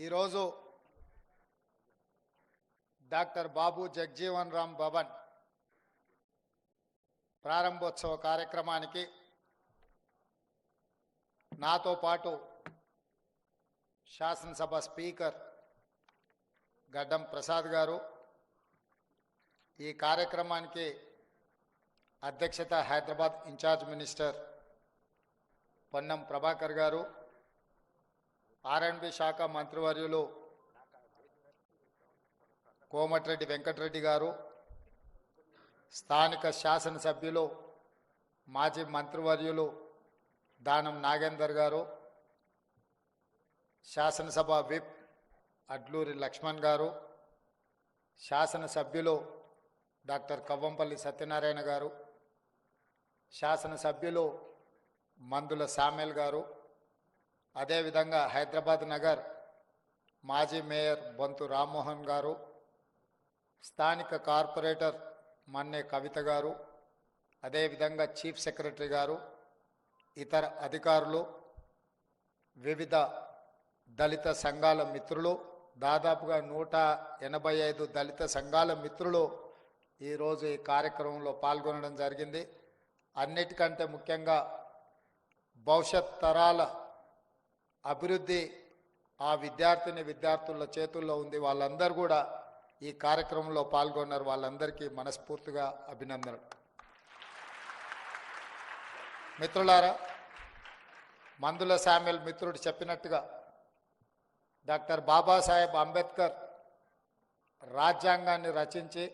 ఈరోజు డాక్టర్ బాబు జగ్జీవన్ రామ్ భవన్ ప్రారంభోత్సవ కార్యక్రమానికి నాతో పాటు శాసనసభ స్పీకర్ గడ్డం ప్రసాద్ గారు ఈ కార్యక్రమానికి అధ్యక్షత Hyderabad in-charge minister Ponnam Prabhakar garu R and B శాఖ మంత్రివర్యులు కోమటిరెడ్డి వెంకటరెడ్డి గారు స్థానిక శాసనసభ్యులు మాజీ మంత్రివర్యులు దానం నాగేందర్ గారు శాసనసభ విప్ అడ్లూరి లక్ష్మణ్ గారు శాసనసభ్యులు డాక్టర్ కవ్వంపల్లి సత్యనారాయణ గారు శాసనసభ్యులు మందుల సామెల్ గారు అదేవిధంగా హైదరాబాద్ నగర్ మాజీ మేయర్ బొంతు రామ్మోహన్ గారు స్థానిక కార్పొరేటర్ మన్నే కవిత గారు అదేవిధంగా చీఫ్ సెక్రటరీ గారు ఇతర అధికారులు వివిధ దళిత సంఘాల మిత్రులు దాదాపుగా నూట ఎనభై ఐదు దళిత సంఘాల మిత్రులు ఈరోజు ఈ కార్యక్రమంలో పాల్గొనడం జరిగింది. అన్నిటికంటే ముఖ్యంగా భవిష్యత్ తరాల అభివృద్ధి ఆ విద్యార్థిని విద్యార్థుల చేతుల్లో ఉంది. వాళ్ళందరూ కూడా ఈ కార్యక్రమంలో పాల్గొన్నారు. వాళ్ళందరికీ మనస్ఫూర్తిగా అభినందనలు. మిత్రులారా మందుల శామ్యుల్ మిత్రుడు చెప్పినట్టుగా డాక్టర్ బాబాసాహెబ్ అంబేద్కర్ రాజ్యాంగాన్ని రచించి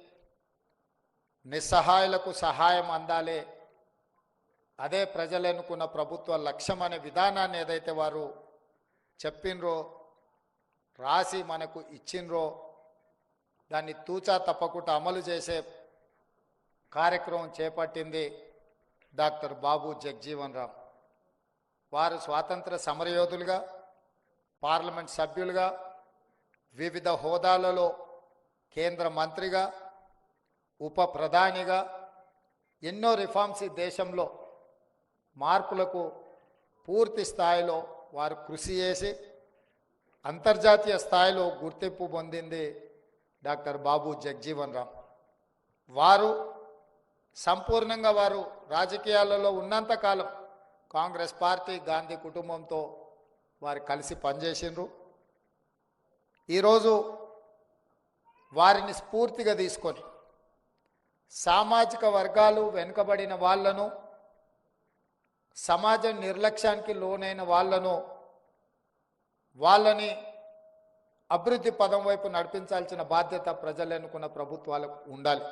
నిస్సహాయులకు సహాయం అందాలే అదే ప్రజలనుకున్న ప్రభుత్వ లక్ష్యం అనే విధానాన్ని ఏదైతే వారు చెప్పినరో రాసి మనకు ఇచ్చిండ్రో దాన్ని తూచా తప్పకుండా అమలు చేసే కార్యక్రమం చేపట్టింది డాక్టర్ బాబు జగ్జీవన్ రామ్. వారు స్వాతంత్ర సమరయోధులుగా పార్లమెంట్ సభ్యులుగా వివిధ హోదాలలో కేంద్ర మంత్రిగా ఉప ప్రధానిగా ఎన్నో రిఫార్మ్స్ ఈ దేశంలో మార్పులకు పూర్తి స్థాయిలో వారు కృషి చేసి అంతర్జాతీయ స్థాయిలో గుర్తింపు పొందింది డాక్టర్ బాబు జగ్జీవన్ రామ్. వారు సంపూర్ణంగా వారు రాజకీయాలలో ఉన్నంతకాలం కాంగ్రెస్ పార్టీ గాంధీ కుటుంబంతో వారు కలిసి పనిచేసిండ్రు. ఈరోజు వారిని స్ఫూర్తిగా తీసుకొని సామాజిక వర్గాలు వెనుకబడిన వాళ్ళను సమాజ నిర్లక్ష్యానికి లోనైన వాళ్ళను వాళ్ళని అభివృద్ధి పదం వైపు నడిపించాల్సిన బాధ్యత ప్రజలు ఎన్నుకున్న ప్రభుత్వాలకు ఉండాలి.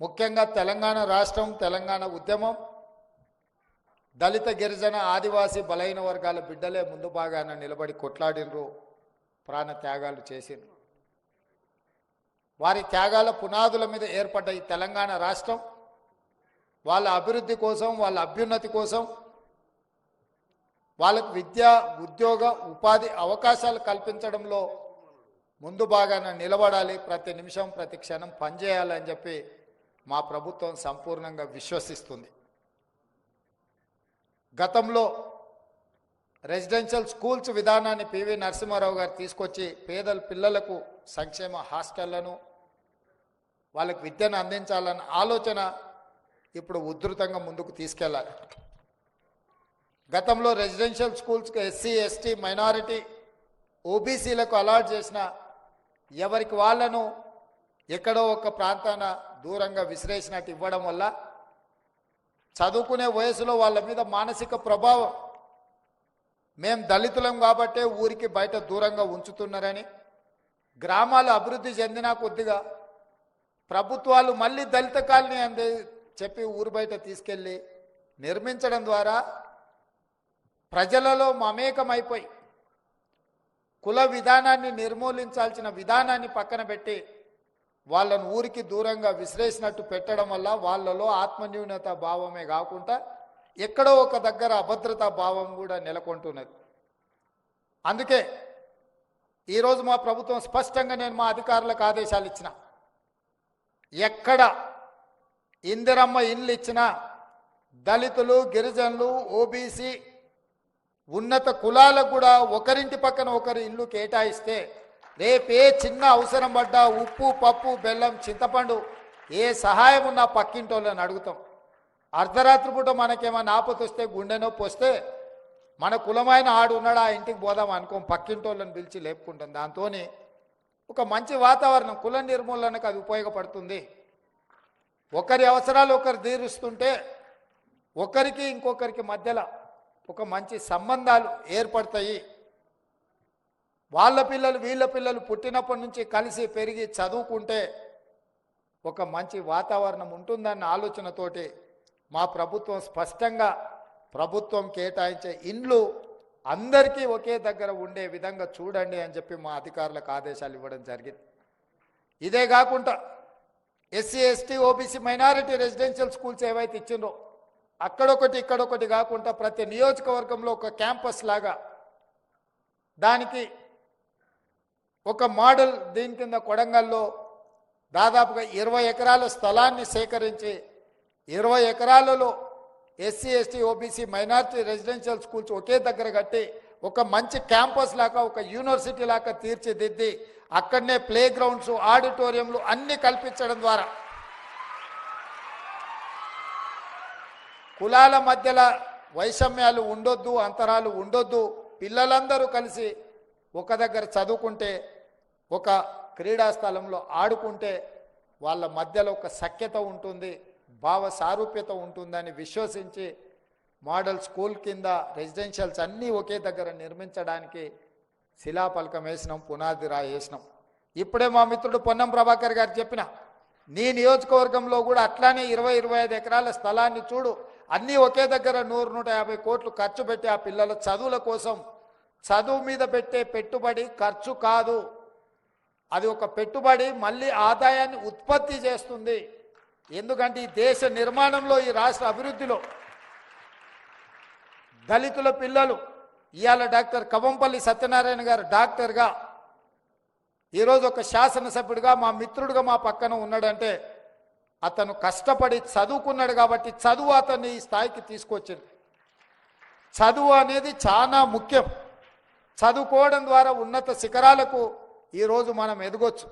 ముఖ్యంగా తెలంగాణ రాష్ట్రం తెలంగాణ ఉద్యమం దళిత గిరిజన ఆదివాసీ బలైన వర్గాల బిడ్డలే ముందు భాగాన నిలబడి కొట్లాడినరు ప్రాణ త్యాగాలు చేసిండ్రు. వారి త్యాగాల పునాదుల మీద ఏర్పడ్డ ఈ తెలంగాణ రాష్ట్రం వాళ్ళ అభివృద్ధి కోసం వాళ్ళ అభ్యున్నతి కోసం వాళ్ళకు విద్య ఉద్యోగ ఉపాధి అవకాశాలు కల్పించడంలో ముందు బాగాన నిలబడాలి ప్రతి నిమిషం ప్రతి క్షణం పనిచేయాలని చెప్పి మా ప్రభుత్వం సంపూర్ణంగా విశ్వసిస్తుంది. గతంలో రెసిడెన్షియల్ స్కూల్స్ విధానాన్ని పివి నరసింహారావు గారు తీసుకొచ్చి పేదల పిల్లలకు సంక్షేమ హాస్టళ్ళను వాళ్ళకి విద్యను అందించాలన్న ఆలోచన ఇప్పుడు ఉధృతంగా ముందుకు తీసుకెళ్ళాలి. గతంలో రెసిడెన్షియల్ స్కూల్స్కి ఎస్సీ ఎస్టీ మైనారిటీ ఓబీసీలకు అలాట్ చేసిన ఎవరికి వాళ్ళను ఎక్కడో ఒక ప్రాంతాన దూరంగా విసిరేసినట్టు ఇవ్వడం వల్ల చదువుకునే వయసులో వాళ్ళ మీద మానసిక ప్రభావం. మేం దళితులం కాబట్టే ఊరికి బయట దూరంగా ఉంచుతున్నారని గ్రామాలు అభివృద్ధి చెందినా కొద్దిగా ప్రభుత్వాలు మళ్ళీ దళిత కాలనీ అంది చెప్పి ఊరు బయట తీసుకెళ్ళి నిర్మించడం ద్వారా ప్రజలలో మమేకమైపోయి కుల విధానాన్ని నిర్మూలించాల్సిన విధానాన్ని పక్కన పెట్టి వాళ్ళను ఊరికి దూరంగా విసిరేసినట్టు పెట్టడం వల్ల వాళ్ళలో ఆత్మన్యూనత భావమే కాకుండా ఎక్కడో ఒక దగ్గర అభద్రతా భావం కూడా నెలకొంటున్నది. అందుకే ఈరోజు మా ప్రభుత్వం స్పష్టంగా నేను మా అధికారులకు ఆదేశాలు ఇచ్చిన. ఎక్కడ ఇందిరమ్మ ఇల్లు ఇచ్చిన దళితులు గిరిజనులు ఓబీసీ ఉన్నత కులాలకు కూడా ఒకరింటి పక్కన ఒకరు ఇల్లు కేటాయిస్తే రేపే చిన్న అవసరం పడ్డా ఉప్పు పప్పు బెల్లం చింతపండు ఏ సహాయం ఉన్నా పక్కింటోళ్ళని అడుగుతాం. అర్ధరాత్రి పూట మనకేమైనా ఆపతి వస్తే గుండె నొప్పి వస్తే మన కులమైన ఆడు ఉన్నాడా ఆ ఇంటికి పోదాం అనుకోం. పక్కింటోళ్ళని పిలిచి లేపుకుంటాం. దాంతో ఒక మంచి వాతావరణం కుల నిర్మూలనకు అది ఉపయోగపడుతుంది. ఒకరి అవసరాలు ఒకరు తీరుస్తుంటే ఒకరికి ఇంకొకరికి మధ్యలో ఒక మంచి సంబంధాలు ఏర్పడతాయి. వాళ్ళ పిల్లలు వీళ్ళ పిల్లలు పుట్టినప్పటి నుంచి కలిసి పెరిగి చదువుకుంటే ఒక మంచి వాతావరణం ఉంటుందన్న ఆలోచనతోటి మా ప్రభుత్వం స్పష్టంగా ప్రభుత్వం కేటాయించే ఇండ్లు అందరికీ ఒకే దగ్గర ఉండే విధంగా చూడండి అని చెప్పి మా అధికారులకు ఆదేశాలు ఇవ్వడం జరిగింది. ఇదే కాకుండా SC ST OBC minority residential schools ఏవైతే ఇచ్చిందో అక్కడొకటి ఇక్కడొకటి కాకుండా ప్రతి నియోజకవర్గంలో ఒక క్యాంపస్ లాగా దానికి ఒక మోడల్ దీని కింద కొడంగల్లో దాదాపుగా ఇరవై ఎకరాల స్థలాన్ని సేకరించి ఇరవై ఎకరాలలో SC ST OBC minority residential schools ఒకే దగ్గర కట్టి ఒక మంచి క్యాంపస్ లాగా ఒక యూనివర్సిటీ లాగా తీర్చిదిద్ది అక్కడనే ప్లే గ్రౌండ్స్ ఆడిటోరియంలు అన్ని కల్పించడం ద్వారా. కులాల మధ్యలో వైషమ్యాలు ఉండొద్దు అంతరాలు ఉండొద్దు. పిల్లలందరూ కలిసి ఒక దగ్గర చదువుకుంటే ఒక క్రీడా స్థలంలో ఆడుకుంటే వాళ్ళ మధ్యలో ఒక సఖ్యత ఉంటుంది భావ సారూప్యత ఉంటుందని విశ్వసించి మోడల్ స్కూల్ కింద రెసిడెన్షియల్స్ అన్నీ ఒకే దగ్గర నిర్మించడానికి శిలాఫలకం వేసినాం పునాది రాయి వేసినాం. ఇప్పుడే మా మిత్రుడు పొన్నం ప్రభాకర్ గారు చెప్పిన నీ నియోజకవర్గంలో కూడా అట్లానే ఇరవై ఇరవై ఐదు ఎకరాల స్థలాన్ని చూడు. అన్నీ ఒకే దగ్గర నూరు నూట యాభై కోట్లు ఖర్చు పెట్టి ఆ పిల్లల చదువుల కోసం చదువు మీద పెట్టే పెట్టుబడి ఖర్చు కాదు. అది ఒక పెట్టుబడి మళ్ళీ ఆదాయాన్ని ఉత్పత్తి చేస్తుంది. ఎందుకంటే ఈ దేశ నిర్మాణంలో ఈ రాష్ట్ర అభివృద్ధిలో దళితుల పిల్లలు ఇవాళ డాక్టర్ కవంపల్లి సత్యనారాయణ గారు డాక్టర్గా ఈరోజు ఒక శాసనసభ్యుడిగా మా మిత్రుడిగా మా పక్కన ఉన్నాడంటే అతను కష్టపడి చదువుకున్నాడు కాబట్టి చదువు అతన్ని ఈ స్థాయికి తీసుకొచ్చింది. చదువు అనేది చాలా ముఖ్యం. చదువుకోవడం ద్వారా ఉన్నత శిఖరాలకు ఈరోజు మనం ఎదగొచ్చు.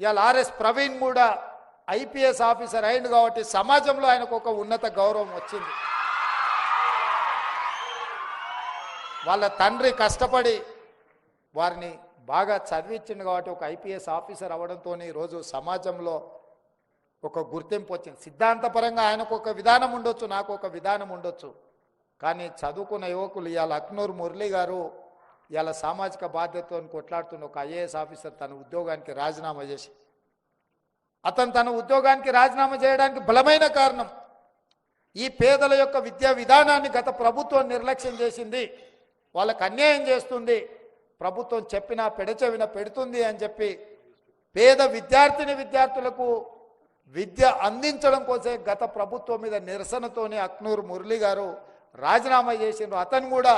ఇవాళ ఆర్ఎస్ ప్రవీణ్ కూడా ఐపీఎస్ ఆఫీసర్ అయింది కాబట్టి సమాజంలో ఆయనకు ఒక ఉన్నత గౌరవం వచ్చింది. వాళ్ళ తండ్రి కష్టపడి వారిని బాగా చదివించింది కాబట్టి ఒక ఐపీఎస్ ఆఫీసర్ అవ్వడంతో ఈరోజు సమాజంలో ఒక గుర్తింపు వచ్చింది. సిద్ధాంతపరంగా ఆయనకు ఒక విధానం ఉండొచ్చు నాకు ఒక విధానం ఉండొచ్చు. కానీ చదువుకున్న యువకులు ఇవాళ అక్నూర్ మురళి గారు ఇవాళ సామాజిక బాధ్యతతో కొట్లాడుతున్న ఒక ఐఏఎస్ ఆఫీసర్ తన ఉద్యోగానికి రాజీనామా చేసి. అతను తన ఉద్యోగానికి రాజీనామా చేయడానికి బలమైన కారణం ఈ పేదల యొక్క విద్యా విధానాన్ని గత ప్రభుత్వం నిర్లక్ష్యం చేసింది. వాళ్ళకు అన్యాయం చేస్తుంది. ప్రభుత్వం చెప్పినా పెడచెవిన పెడుతుంది అని చెప్పి పేద విద్యార్థిని విద్యార్థులకు విద్య అందించడం కోసే గత ప్రభుత్వం మీద నిరసనతోనే అక్నూరు మురళి గారు రాజీనామా చేసిండ్రు. అతను కూడా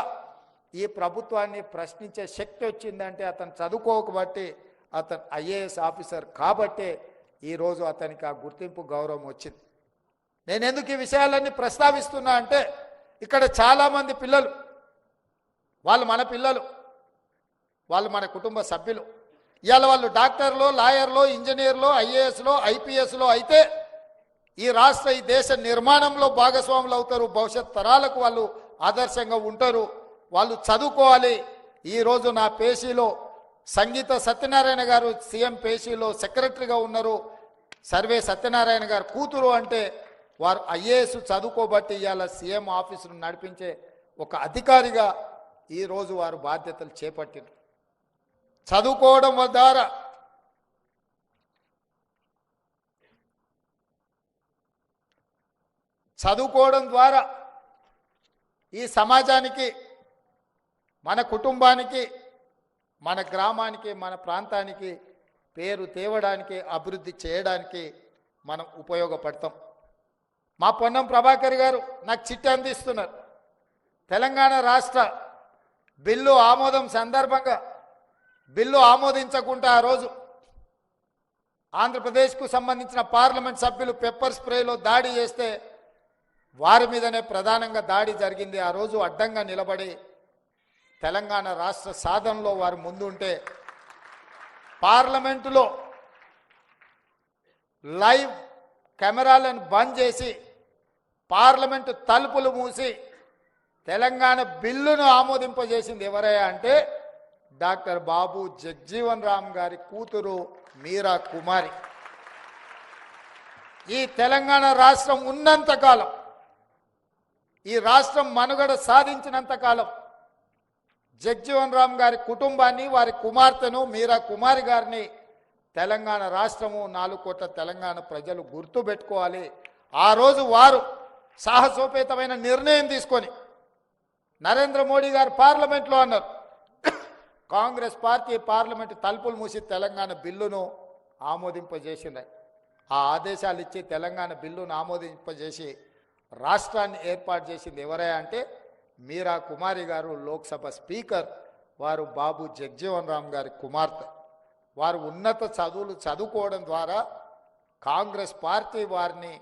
ఈ ప్రభుత్వాన్ని ప్రశ్నించే శక్తి వచ్చిందంటే అతను చదువుకోకబట్టి అతను ఐఏఎస్ ఆఫీసర్ కాబట్టే ఈరోజు అతనికి ఆ గుర్తింపు గౌరవం వచ్చింది. నేను ఎందుకు ఈ విషయాలన్నీ ప్రస్తావిస్తున్నా అంటే ఇక్కడ చాలామంది పిల్లలు వాళ్ళు మన పిల్లలు వాళ్ళు మన కుటుంబ సభ్యులు. ఇవాళ వాళ్ళు డాక్టర్లో లాయర్లో ఇంజనీర్లో ఐఏఎస్లో ఐపీఎస్లో అయితే ఈ రాష్ట్ర ఈ దేశ నిర్మాణంలో భాగస్వాములు అవుతారు. భవిష్యత్ తరాలకు వాళ్ళు ఆదర్శంగా ఉంటారు. వాళ్ళు చదువుకోవాలి. ఈరోజు నా పేషీలో సంగీత సత్యనారాయణ గారు సీఎం పేషీలో సెక్రటరీగా ఉన్నారు. సర్వే సత్యనారాయణ గారు కూతురు అంటే వారు ఐఏఎస్ చదువుకోబట్టి ఇవాళ సీఎం ఆఫీసును నడిపించే ఒక అధికారిగా ఈరోజు వారు బాధ్యతలు చేపట్టారు. చదువుకోవడం ద్వారా చదువుకోవడం ద్వారా ఈ సమాజానికి మన కుటుంబానికి మన గ్రామానికి మన ప్రాంతానికి పేరు తేవడానికి అభివృద్ధి చేయడానికి మనం ఉపయోగపడతాం. మా పొన్నం ప్రభాకర్ గారు నాకు చిట్టి అందిస్తున్నారు. తెలంగాణ రాష్ట్ర బిల్లు ఆమోదం సందర్భంగా బిల్లు ఆమోదించకుండా ఆ రోజు ఆంధ్రప్రదేశ్కు సంబంధించిన పార్లమెంట్ సభ్యులు పెప్పర్ స్ప్రేలో దాడి చేస్తే వారి మీదనే ప్రధానంగా దాడి జరిగింది. ఆ రోజు అడ్డంగా నిలబడి తెలంగాణ రాష్ట్ర సాధనలో వారు ముందుంటే పార్లమెంటులో లైవ్ కెమెరాలను బంద్ చేసి పార్లమెంటు తలుపులు మూసి తెలంగాణ బిల్లును ఆమోదింపజేసింది ఎవరయ్యా అంటే డాక్టర్ బాబు జగ్జీవన్ రామ్ గారి కూతురు మీరా కుమారి. ఈ తెలంగాణ రాష్ట్రం ఉన్నంత కాలం ఈ రాష్ట్రం మనుగడ సాధించినంత కాలం జగ్జీవన్ రామ్ గారి కుటుంబాన్ని వారి కుమార్తెను మీరా కుమారి గారిని తెలంగాణ రాష్ట్రము నాలుగు కోట్ల తెలంగాణ ప్రజలు గుర్తు పెట్టుకోవాలి ఆ రోజు వారు సాహసోపేతమైన నిర్ణయం తీసుకొని నరేంద్ర మోడీ గారు పార్లమెంట్లో అన్నారు. కాంగ్రెస్ పార్టీ పార్లమెంట్ తలుపులు మూసి తెలంగాణ బిల్లును ఆమోదింపజేసినాయి ఆ ఆదేశాలు ఇచ్చి తెలంగాణ బిల్లును ఆమోదింపజేసి రాష్ట్రాన్ని ఏర్పాటు చేసింది ఎవరే అంటే మీరా కుమారి గారు లోక్సభ స్పీకర్ వారు బాబు జగ్జీవన్ రామ్ గారి కుమార్తె. వారు ఉన్నత చదువులు చదువుకోవడం ద్వారా కాంగ్రెస్ పార్టీ వారిని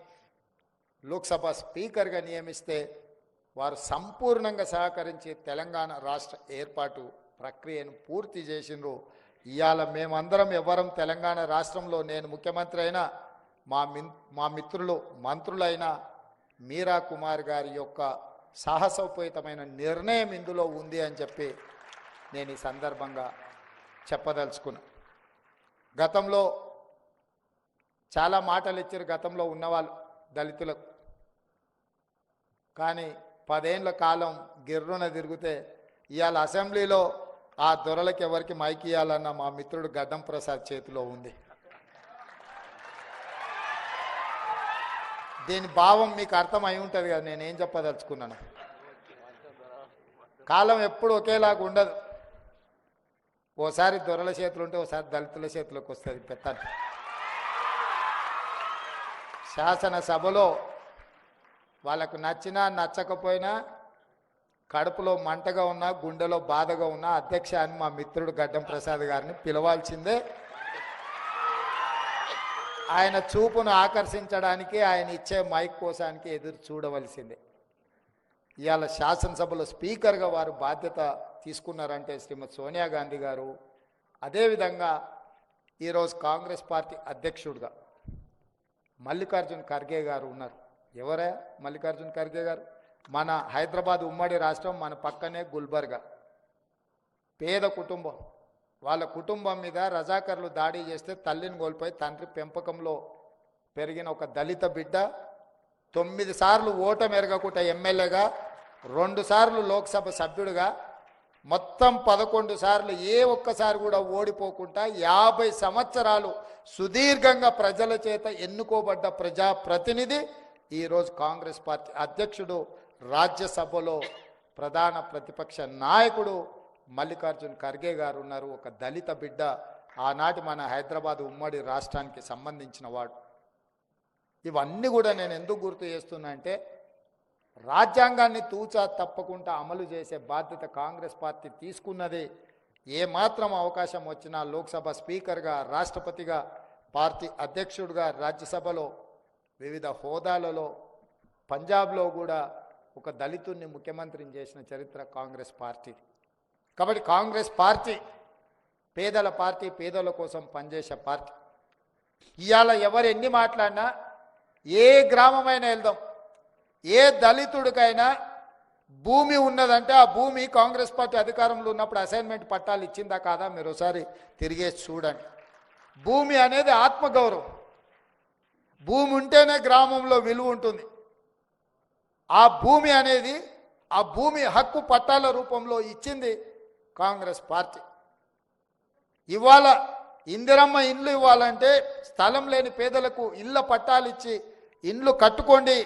లోక్సభ స్పీకర్గా నియమిస్తే వారు సంపూర్ణంగా సహకరించి తెలంగాణ రాష్ట్ర ఏర్పాటు ప్రక్రియను పూర్తి చేసిండ్రు. ఇవాళ మేమందరం ఎవరం తెలంగాణ రాష్ట్రంలో నేను ముఖ్యమంత్రి అయినా మా మిన్ మా మిత్రులు మంత్రులైన మీరా కుమార్ గారి యొక్క సాహసోపేతమైన నిర్ణయం ఇందులో ఉంది అని చెప్పి నేను ఈ సందర్భంగా చెప్పదలుచుకున్నా. గతంలో చాలా మాటలు ఇచ్చారు గతంలో ఉన్నవాళ్ళు దళితులకు. కానీ పదేండ్ల కాలం గిర్రున తిరిగితే ఇవాళ అసెంబ్లీలో ఆ దొరలకి ఎవరికి మైక్ ఇవ్వాలన్న మా మిత్రుడు గడ్డం ప్రసాద్ చేతిలో ఉంది. దీని భావం మీకు అర్థమై ఉంటుంది కదా నేను ఏం చెప్పదలుచుకున్నాను? కాలం ఎప్పుడు ఒకేలాగా ఉండదు. ఓసారి దొరల చేతులు ఉంటే ఓసారి దళితుల చేతిలోకి వస్తుంది పెత్తని. శాసనసభలో వాళ్ళకు నచ్చినా నచ్చకపోయినా కడుపులో మంటగా ఉన్నా గుండెలో బాధగా ఉన్నా అధ్యక్ష అని మా మిత్రుడు గడ్డం ప్రసాద్ గారిని పిలవాల్సిందే. ఆయన చూపును ఆకర్షించడానికి ఆయన ఇచ్చే మైక్ కోసానికి ఎదురు చూడవలసిందే. ఇవాళ శాసనసభలో స్పీకర్గా వారు బాధ్యత తీసుకున్నారంటే శ్రీమతి సోనియా గాంధీ గారు అదేవిధంగా ఈరోజు కాంగ్రెస్ పార్టీ అధ్యక్షుడిగా మల్లికార్జున్ ఖర్గే గారు ఉన్నారు. ఎవరే? మల్లికార్జున్ ఖర్గే గారు. మన హైదరాబాద్ ఉమ్మడి రాష్ట్రం మన పక్కనే గుల్బర్గా. పేద కుటుంబం. వాళ్ళ కుటుంబం మీద రజాకర్లు దాడి చేస్తే తల్లిని కోల్పోయి తండ్రి పెంపకంలో పెరిగిన ఒక దళిత బిడ్డ తొమ్మిది సార్లు ఓట ఎరగకుండా ఎమ్మెల్యేగా రెండు సార్లు లోక్సభ సభ్యుడిగా మొత్తం పదకొండు సార్లు ఏ ఒక్కసారి కూడా ఓడిపోకుండా యాభై సంవత్సరాలు సుదీర్ఘంగా ప్రజల చేత ఎన్నుకోబడ్డ ప్రజా ప్రతినిధి ఈరోజు కాంగ్రెస్ పార్టీ అధ్యక్షుడు రాజ్యసభలో ప్రధాన ప్రతిపక్ష నాయకుడు మల్లికార్జున్ ఖర్గే గారు ఉన్నారు. ఒక దళిత బిడ్డ ఆనాటి మన హైదరాబాద్ ఉమ్మడి రాష్ట్రానికి సంబంధించిన వాడు. ఇవన్నీ కూడా నేను ఎందుకు గుర్తు చేస్తున్నా అంటే రాజ్యాంగాన్ని తూచా తప్పకుండా అమలు చేసే బాధ్యత కాంగ్రెస్ పార్టీ తీసుకున్నది. ఏ మాత్రం అవకాశం వచ్చినా లోక్సభ స్పీకర్గా రాష్ట్రపతిగా పార్టీ అధ్యక్షుడిగా రాజ్యసభలో వివిధ హోదాలలో పంజాబ్లో కూడా ఒక దళితుడిని ముఖ్యమంత్రిని చేసిన చరిత్ర కాంగ్రెస్ పార్టీ. కాబట్టి కాంగ్రెస్ పార్టీ పేదల పార్టీ పేదల కోసం పనిచేసే పార్టీ. ఇవాళ ఎవరు ఎన్ని మాట్లాడినా ఏ గ్రామమైనా వెళ్దాం ఏ దళితుడికైనా భూమి ఉన్నదంటే ఆ భూమి కాంగ్రెస్ పార్టీ అధికారంలో ఉన్నప్పుడు అసైన్మెంట్ పట్టాలు ఇచ్చిందా కాదా మీరు ఒకసారి తిరిగేసి చూడండి. భూమి అనేది ఆత్మగౌరవం. భూమి ఉంటేనే గ్రామంలో విలువ ఉంటుంది. ఆ భూమి అనేది ఆ భూమి హక్కు పట్టాల రూపంలో ఇచ్చింది కాంగ్రెస్ పార్టీ. ఇవాళ ఇందిరమ్మ ఇండ్లు ఇవ్వాలంటే స్థలం లేని పేదలకు ఇళ్ళ పట్టాలు ఇచ్చి ఇండ్లు కట్టుకోండి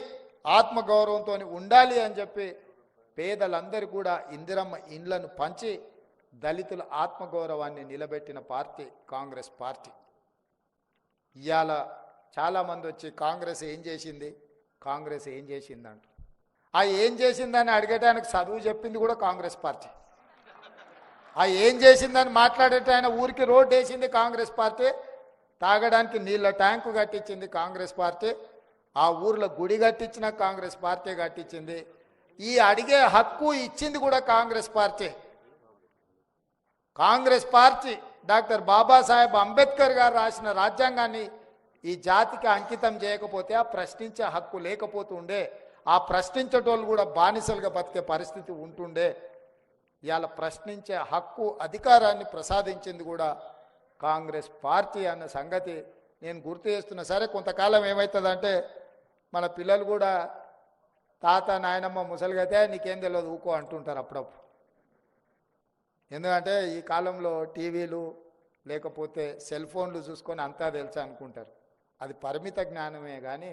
ఆత్మగౌరవంతో ఉండాలి అని చెప్పి పేదలందరూ కూడా ఇందిరమ్మ ఇండ్లను పంచి దళితుల ఆత్మగౌరవాన్ని నిలబెట్టిన పార్టీ కాంగ్రెస్ పార్టీ. ఇవాళ చాలామంది వచ్చి కాంగ్రెస్ ఏం చేసింది? కాంగ్రెస్ ఏం చేసింది ఆ ఏం చేసిందని అడిగేటానికి చదువు చెప్పింది కూడా కాంగ్రెస్ పార్టీ. ఆ ఏం చేసిందని మాట్లాడేట ఆయన ఊరికి రోడ్డు వేసింది కాంగ్రెస్ పార్టీ. తాగడానికి నీళ్ళ ట్యాంకు కట్టించింది కాంగ్రెస్ పార్టీ. ఆ ఊర్లో గుడి కట్టించిన కాంగ్రెస్ పార్టీ కట్టించింది. ఈ అడిగే హక్కు ఇచ్చింది కూడా Congress party. Congress party doctor Babasaheb Ambedkar garu రాసిన రాజ్యాంగాన్ని ఈ జాతికి అంకితం చేయకపోతే ఆ ప్రశ్నించే హక్కు లేకపోతుండే ఆ ప్రశ్నించేటోళ్ళు కూడా బానిసలుగా బతికే పరిస్థితి ఉంటుండే. ఇవాళ ప్రశ్నించే హక్కు అధికారాన్ని ప్రసాదించింది కూడా కాంగ్రెస్ పార్టీ అన్న సంగతి నేను గుర్తు చేస్తున్నా. సరే కొంతకాలం ఏమవుతుందంటే మన పిల్లలు కూడా తాత నాయనమ్మ ముసలిగైతే నీకేం తెలియదు ఊకో అంటుంటారు అప్పుడప్పుడు. ఎందుకంటే ఈ కాలంలో టీవీలు లేకపోతే సెల్ ఫోన్లు చూసుకొని అంతా తెలుసా అనుకుంటారు. అది పరిమిత జ్ఞానమే కానీ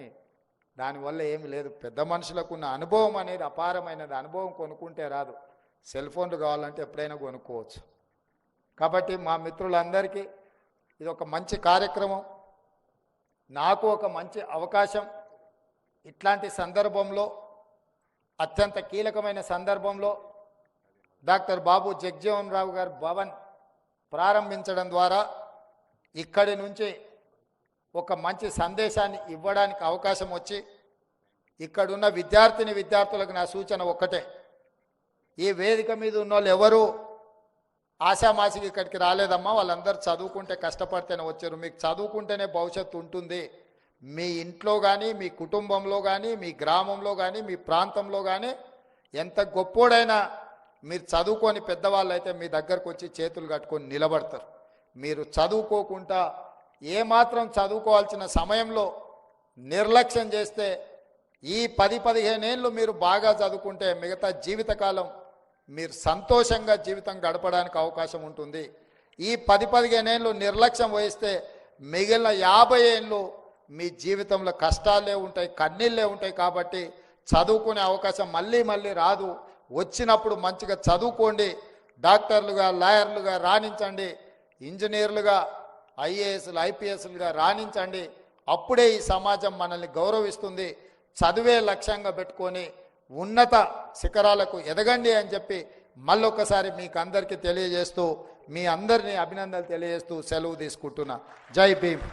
దానివల్ల ఏమి లేదు. పెద్ద మనుషులకు ఉన్న అనుభవం అనేది అపారమైనది. అనుభవం కొనుక్కుంటే రాదు. సెల్ ఫోన్లు కావాలంటే ఎప్పుడైనా కొనుక్కోవచ్చు. కాబట్టి మా మిత్రులందరికీ ఇది ఒక మంచి కార్యక్రమం. నాకు ఒక మంచి అవకాశం. ఇట్లాంటి సందర్భంలో అత్యంత కీలకమైన సందర్భంలో డాక్టర్ బాబు జగ్జీవన్ రావు గారు భవన్ ప్రారంభించడం ద్వారా ఇక్కడి నుంచి ఒక మంచి సందేశాన్ని ఇవ్వడానికి అవకాశం వచ్చి ఇక్కడున్న విద్యార్థిని విద్యార్థులకు నా సూచన ఒక్కటే. ఈ వేదిక మీద ఉన్న వాళ్ళు ఎవరు ఆశామాసికి ఇక్కడికి రాలేదమ్మా వాళ్ళందరూ చదువుకుంటే కష్టపడితేనే వచ్చారు. మీకు చదువుకుంటేనే భవిష్యత్తు ఉంటుంది. మీ ఇంట్లో కానీ మీ కుటుంబంలో కానీ మీ గ్రామంలో కానీ మీ ప్రాంతంలో కానీ ఎంత గొప్పోడైనా మీరు చదువుకొని పెద్దవాళ్ళు అయితే మీ దగ్గరకు వచ్చి చేతులు కట్టుకొని నిలబడతారు. మీరు చదువుకోకుండా ఏమాత్రం చదువుకోవాల్సిన సమయంలో నిర్లక్ష్యం చేస్తే ఈ పది పదిహేను ఏళ్ళు మీరు బాగా చదువుకుంటే మిగతా జీవితకాలం మీరు సంతోషంగా జీవితం గడపడానికి అవకాశం ఉంటుంది. ఈ పది పదిహేను ఏళ్ళు నిర్లక్ష్యం వహిస్తే మిగిలిన యాభై ఏళ్ళు మీ జీవితంలో కష్టాలే ఉంటాయి కన్నీళ్ళే ఉంటాయి కాబట్టి చదువుకునే అవకాశం మళ్ళీ మళ్ళీ రాదు. వచ్చినప్పుడు మంచిగా చదువుకోండి. డాక్టర్లుగా లాయర్లుగా రాణించండి. ఇంజనీర్లుగా ఐఏఎస్లు ఐపీఎస్లుగా రాణించండి. అప్పుడే ఈ సమాజం మనల్ని గౌరవిస్తుంది. చదువే లక్ష్యంగా పెట్టుకొని ఉన్నత శిఖరాలకు ఎదగండి అని చెప్పి మళ్ళొక్కసారి మీకు అందరికీ తెలియజేస్తూ మీ అందరినీ అభినందనలు తెలియజేస్తూ సెలవు తీసుకుంటున్నా. జై భీమ్.